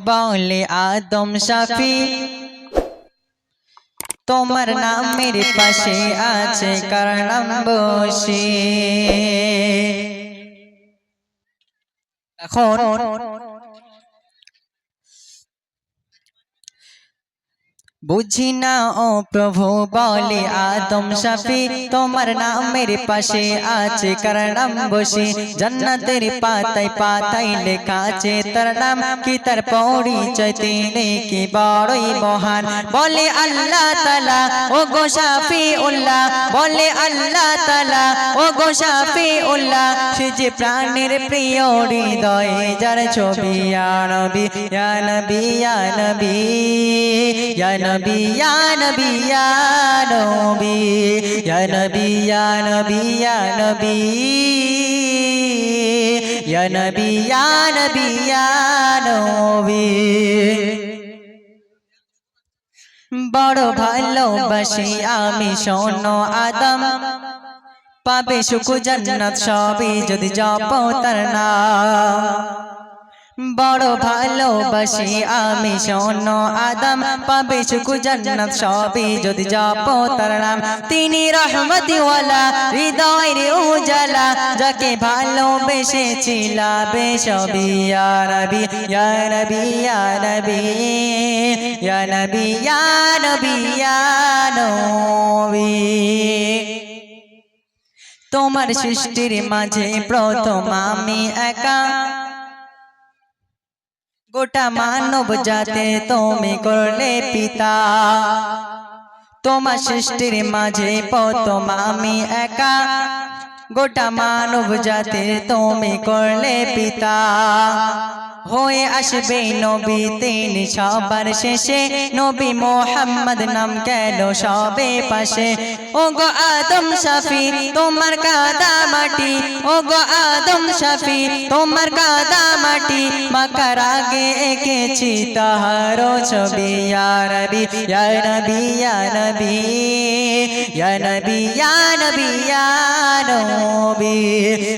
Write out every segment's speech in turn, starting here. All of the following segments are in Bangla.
বলে আদম সাফি তোমার নামের পাশে আছে কারণ বসে এখন বুঝি না, ও প্রভু, বলে আদম শাফি তোমার নামের পাশে আছে কারণাম বসে? জান্নাতের পাতায় পাতায় লেখা আছে, তার নাম কি, তার পরিচয় তিনি কি? বড়ই মহান, বলে আল্লাহ তালা ও গো শাফি উল্লাহ, বলে আল্লাহ তালা ও গো শাফি উল্লাহ, সে যে প্রাণের প্রিয় হৃদয়ে, যার ছবি আনবি নবী নবী নবী। নবী নবী নবী নবী। নবী নবী নবী নবী। বড় ভালোবাসি আমি শোনো আদম। পাবে সুখ জান্নাত সবই যদি জপ তার নাম। বড় ভালোবাসি আমি শোনো আদম, পাবে সুখ, জান্নাত সবই যদি জপ তার নাম। তিনি রহমতিওয়ালা, হৃদয়ের উজালা, যাকে ভালোবেসেছিলা বেসবি ইয়া নবী ইয়া নবী ইয়া নবী ইয়া তোমার সৃষ্টির মাঝে প্রথম আমি একা। গোটা মানব জাতে তুমি করলে পিতা। তোমার সৃষ্টির মাঝে প্রথম আমি একা। গোটা মানব জাতে তুমি করলে পিতা। হয়ে আসবে নবী তিনি সবার শেষে। নবী মোহাম্মদ নাম কেন সবে পাশে। ও গো আদম শাফি, তোমার কাদা মাটি। ও গো আদম শাফি, তোমার কাদা মাটি। মাকার আগে এঁকেছি তাহার ছবি। ইয়ারবি ইয়ারবি ইয়ারবি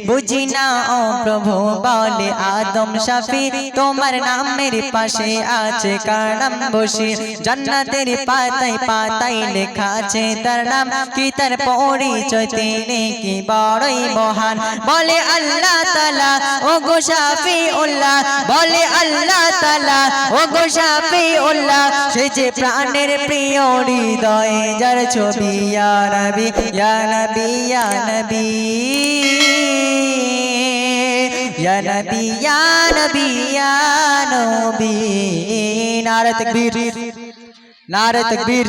বুঝি না ও প্রভু বলে আদম শাফি। তোমার নামের পাশে আছে কারণাম বসে। জান্নাতের পাতায় পাতায় লেখা আছে, তার নাম কি? তার পরিচয় তিনি কি? বড়ই মহান। বলে আল্লাহ তালা ও গো শাফি উল্লাহ বলে আল্লাহ তালা ও গো শাফি উল্লাহ সে যে প্রাণের প্রিয় হৃদয়ে, যার ছবি ইয়া নবী ইয়া নবী ইয়া নবী। নবী ইয়া নবী ইয়া নবী নারে তকবীর নারে তকবীর